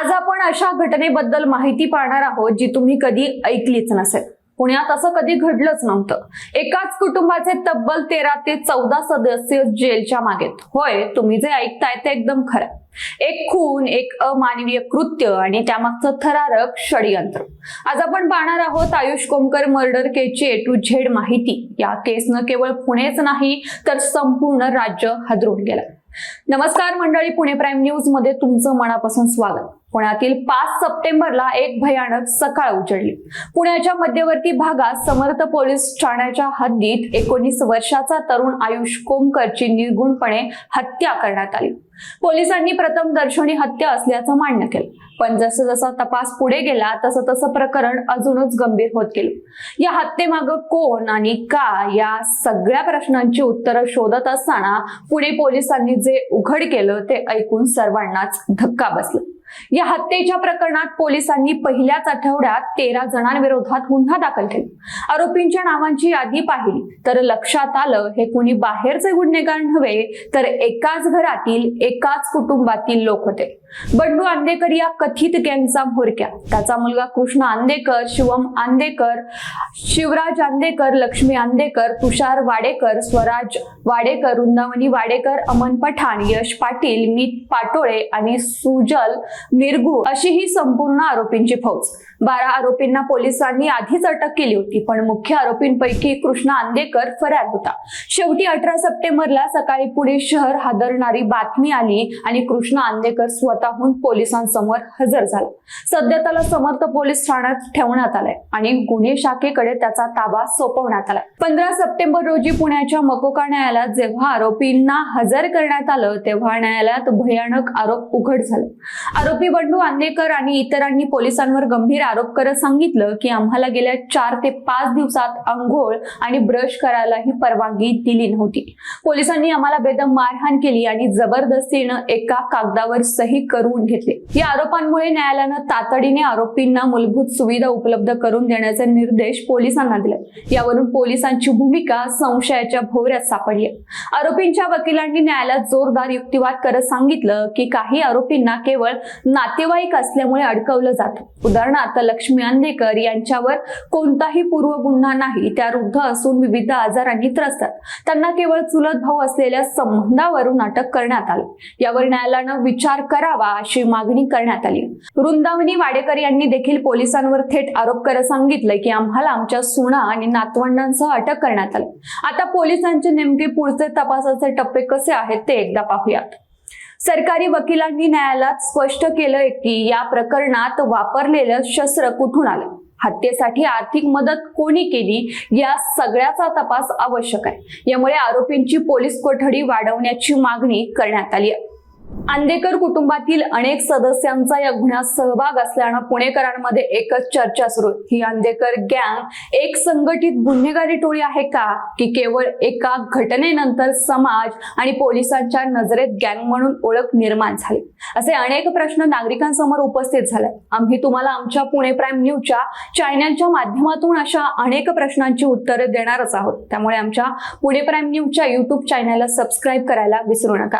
आज आपण अशा घटनेबद्दल माहिती पाहणार आहोत जी तुम्ही कधी ऐकलीच नसेल. पुण्यात असं कधी घडलंच नव्हतं. एकाच कुटुंबाचे तब्बल तेरा ते चौदा सदस्य जेलच्या मागेत. होय तुम्ही जे ऐकताय ते एकदम खरं एक खून एक अमानवीय कृत्य आणि त्यामागचं थरारक षडयंत्र. आज आपण पाहणार आहोत आयुष कोमकर मर्डर केसची ए टू झेड माहिती. या केसनं केवळ पुणेच नाही तर संपूर्ण राज्य हादरून गेलं. नमस्कार मंडळी पुणे प्राईम न्यूजमध्ये तुमचं मनापासून स्वागत. पुण्यातील पाच सप्टेंबरला एक भयानक सकाळ उजळली पुण्याच्या मध्यवर्ती भागात समर्थ पोलीस ठाण्याच्या हद्दीत एकोणीस वर्षाचा तरुण आयुष कोमकरची निर्गुणपणे हत्या करण्यात आली. पोलिसांनी प्रथम दर्शनी हत्या असल्याचं मान्य केलं. पण जसं जसा तपास पुढे गेला तसं तसं प्रकरण अजूनच गंभीर होत गेलं. या हत्येमागं कोण आणि का या सगळ्या प्रश्नांची उत्तरं शोधत असताना पुणे पोलिसांनी जे उघड केलं ते ऐकून सर्वांनाच धक्का बसला. या हत्येच्या प्रकरणात पोलिसांनी पहिल्याच आठवड्यात तेरा जणांविरोधात गुन्हा दाखल केला. आरोपींच्या नावांची यादी पाहिली तर लक्षात आलं हे कुणी बाहेरचे गुन्हेगार नव्हे तर एकाच घरातील एकाच कुटुंबातील लोक होते. बंडू आंदेकर या कथित गँगचा म्होरक्या. त्याचा मुलगा कृष्ण आंदेकर शिवम आंदेकर शिवराज आंदेकर लक्ष्मी आंदेकर तुषार वाडेकर स्वराज वाडेकर वृंदावनी वाडेकर अमन पठाण यश पाटील मीत पाटोळे आणि सुजल मिरगू अशी ही संपूर्ण आरोपींची फौज. बारा आरोपींना पोलिसांनी आधीच अटक केली होती पण मुख्य आरोपींपैकी कृष्ण आंदेकर फरार होता. शेवटी अठरा सप्टेंबरला सकाळी पुणे शहर हादरणारी बातमी आली आणि कृष्ण आंदेकर स्वतःहून पोलिसांसमोर हजर झाला. सध्या त्याला समर्थ पोलीस ठाण्यात ठेवण्यात आलाय आणि गुन्हे शाखेकडे त्याचा ताबा सोपवण्यात आलाय. पंधरा सप्टेंबर रोजी पुण्याच्या मकोका न्यायालयात जेव्हा आरोपींना हजर करण्यात आलं तेव्हा न्यायालयात भयानक आरोप उघड झाला. आरोप बंडू आंदेकर आणि इतरांनी पोलिसांवर गंभीर आरोप करत सांगितलं की आम्हाला गेल्या चार ते पाच दिवसात आंघोळ आणि ब्रश करायलाही परवानगी दिली नव्हती. पोलिसांनी आम्हाला बेदम मारहाण केली आणि जबरदस्तीनं एका कागदावर सही करून घेतली. या आरोपांमुळे न्यायालयानं तातडीने आरोपींना मूलभूत सुविधा उपलब्ध करून देण्याचे निर्देश पोलिसांना दिले. यावरून पोलिसांची भूमिका संशयाच्या भोवऱ्यात सापडली. आरोपींच्या वकिलांनी न्यायालयात जोरदार युक्तिवाद करत सांगितलं की काही आरोपींना केवळ नातेवाईक असल्यामुळे अडकवलं जातं. उदाहरणार्थ लक्ष्मी अंधेकर यांच्यावर कोणताही पूर्व गुन्हा नाही. त्या वृद्ध असून विविध आजारांनी त्रस्तात त्यांना केवळ चुलत भाऊ असलेल्या संबंधावरून अटक करण्यात आली. यावर न्यायालयानं विचार करावा अशी मागणी करण्यात आली. वृंदावनी वाडेकर यांनी देखील पोलिसांवर थेट आरोप करत सांगितलं की आम्हाला आमच्या सुना आणि नातवंडांसह अटक करण्यात आली. आता पोलिसांचे नेमके पुढचे तपासाचे टप्पे कसे आहेत ते एकदा पाहूयात. सरकारी वकिलांनी न्यायालयात स्पष्ट केलंय की या प्रकरणात वापरलेलं शस्त्र कुठून आलं? हत्येसाठी आर्थिक मदत कोणी केली? या सगळ्याचा तपास आवश्यक आहे. यामुळे आरोपींची पोलीस कोठडी वाढवण्याची मागणी करण्यात आली आहे. आंदेकर कुटुंबातील अनेक सदस्यांचा या गुन्ह्यात सहभाग असल्यानं पुणेकरांमध्ये एकच चर्चा सुरू. ही आंदेकर गँग एक संघटित गुन्हेगारी टोळी आहे का? की केवळ एका घटनेनंतर समाज आणि पोलिसांच्या नजरेत गँग म्हणून ओळख निर्माण झाली? असे अनेक प्रश्न नागरिकांसमोर उपस्थित झाले. आम्ही तुम्हाला आमच्या पुणे प्राईम न्यूजच्या चॅनलच्या माध्यमातून अशा अनेक प्रश्नांची उत्तरे देणारच आहोत. त्यामुळे आमच्या पुणे प्राईम न्यूजच्या युट्यूब चॅनलला सबस्क्राईब करायला विसरू नका.